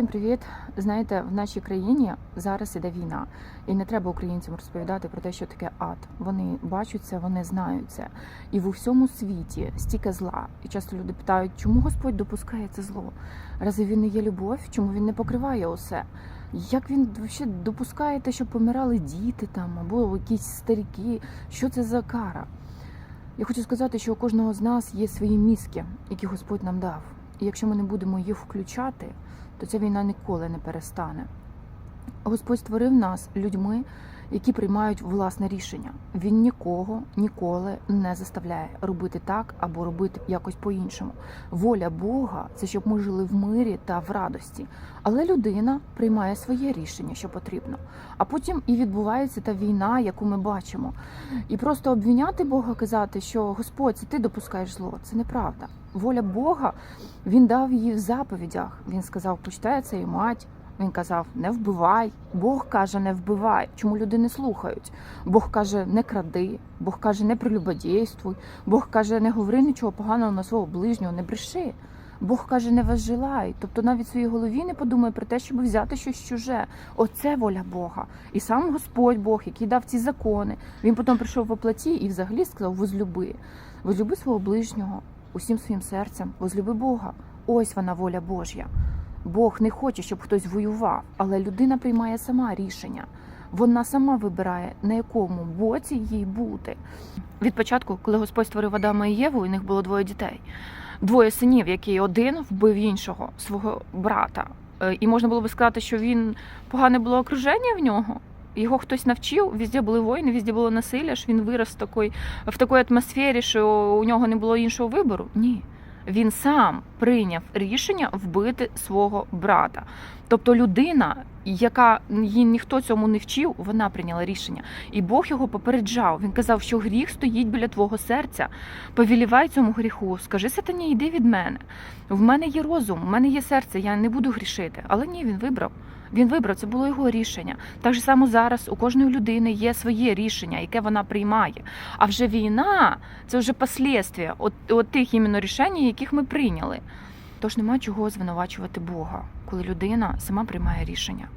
Всім привіт! Знаєте, в нашій країні зараз іде війна, і не треба українцям розповідати про те, що таке ад. Вони бачать це, вони знають це. І в усьому світі стільки зла. І часто люди питають, чому Господь допускає це зло? Разве він не є любов? Чому він не покриває усе? Як він взагалі допускає те, щоб помирали діти там або якісь старіки? Що це за кара? Я хочу сказати, що у кожного з нас є свої мізки, які Господь нам дав. Якщо ми не будемо їх включати, то ця війна ніколи не перестане. Господь створив нас людьми, які приймають власне рішення. Він нікого ніколи не заставляє робити так або робити якось по-іншому. Воля Бога це щоб ми жили в мирі та в радості. Але людина приймає своє рішення, що потрібно. А потім і відбувається та війна, яку ми бачимо. І просто обвіняти Бога, казати, що Господь, це ти допускаєш зло, це неправда. Воля Бога, він дав її в заповідях. Він сказав, почитай це і мать. Він казав, не вбивай. Бог каже, не вбивай. Чому люди не слухають? Бог каже, не кради. Бог каже, не прелюбодійствуй. Бог каже, не говори нічого поганого на свого ближнього, не бреши. Бог каже, не возжелай. Тобто навіть в своїй голові не подумай про те, щоб взяти щось чуже. Оце воля Бога. І сам Господь Бог, який дав ці закони, він потім прийшов в оплаті і взагалі сказав: возлюби. Возлюби свого ближнього усім своїм серцем, возлюби Бога. Ось вона воля Божя. Бог не хоче, щоб хтось воював, але людина приймає сама рішення. Вона сама вибирає, на якому боці їй бути. Від початку, коли Господь створив Адама і Єву, у них було двоє дітей. Двоє синів, які один вбив іншого, свого брата. Е, І можна було би сказати, що він погане було окруження в нього. Його хтось навчив, везде були воїни, везде було насилля, що він вирос в такій, в такій атмосфері, що у нього не було іншого вибору. Ні. Він сам прийняв рішення вбити свого брата. Тобто людина, яка її ніхто цьому не вчив, вона прийняла рішення. І Бог його попереджав. Він казав, що гріх стоїть біля твого серця. Повілівай цьому гріху. Скажи сатані, йди від мене. В мене є розум, в мене є серце, я не буду грішити. Але ні, він вибрав. Він вибрав, це було його рішення. Так же само зараз у кожної людини є своє рішення, яке вона приймає. А вже війна це вже послідствия от, от тих іменно рішень, яких ми прийняли. Тож нема чого звинувачувати Бога, коли людина сама приймає рішення.